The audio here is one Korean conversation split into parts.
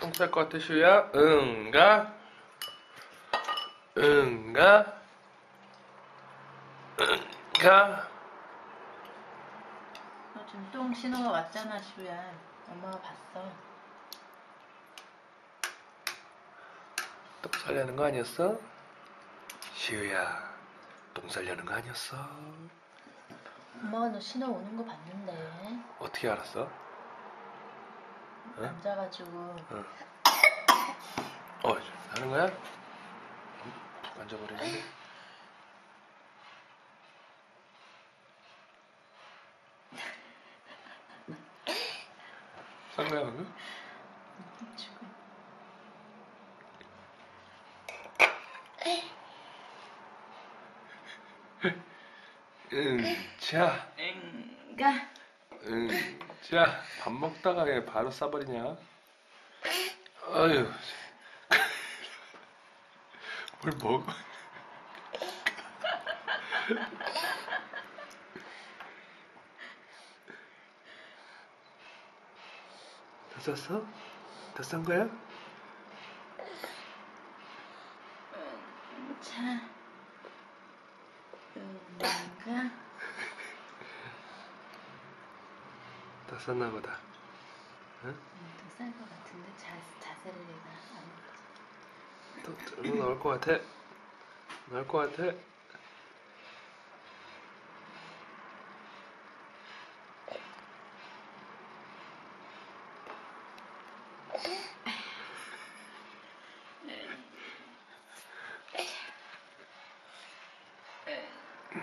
똥쌀 것 같아 슈야? 응가? 응가? 응가? 너 지금 똥 신호가 왔잖아, 시우야. 엄마가 봤어. 똥 살려는 거 아니었어? 시우야 똥 살려는 거 아니었어? 엄마가 너 신호 오는 거 봤는데. 어떻게 알았어? 응? 앉아가지고. 응. 어, 하는 거야? 푹 앉아버리네. 산 거야, 방금? 지금. 응, 자, 응가. 응, 자. 밥 먹다가 그냥 바로 싸버리냐? 아유. 뭘 먹어? 다 쌌어? 다 싼 거야? 자. 응가. 다 쌌나 보다. 응? 더쌀것 같은데 자, 자세를 내가 안 또, 또 나올 것 같아. 나올 것 같아.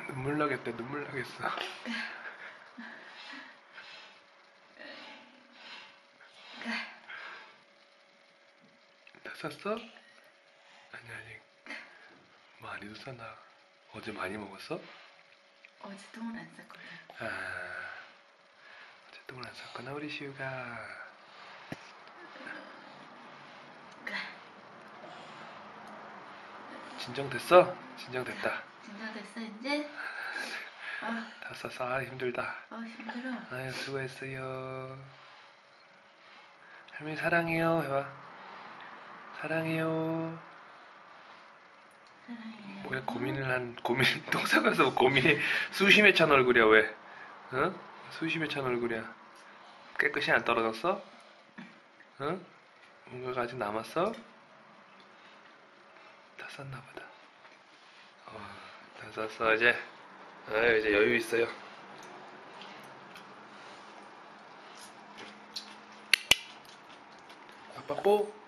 눈물 나겠다, 눈물 나겠어. 다 쌌어? 아니, 아니. 많이도 쌌나? 어제 많이 먹었어? 어제 똥을 안 쌌거든. 아, 어제 똥을 안 쌌구나, 우리 시우가. 진정됐어? 진정됐다. 진정됐어 이제? 아, 다 쌌어. 아, 힘들다. 아 힘들어. 아유, 수고했어요. 할머니 사랑해요. 해봐. 사랑해요. 사랑해. 왜 고민을 한, 고민, 똥 싸가서 고민이 수심에 찬 얼굴이야, 왜? 응? 수심에 찬 얼굴이야. 깨끗이 안 떨어졌어? 응? 뭔가가 아직 남았어? 다 쌌나 보다. 어, 다 쌌어, 이제. 아 이제 여유 있어요. 아빠 뽀!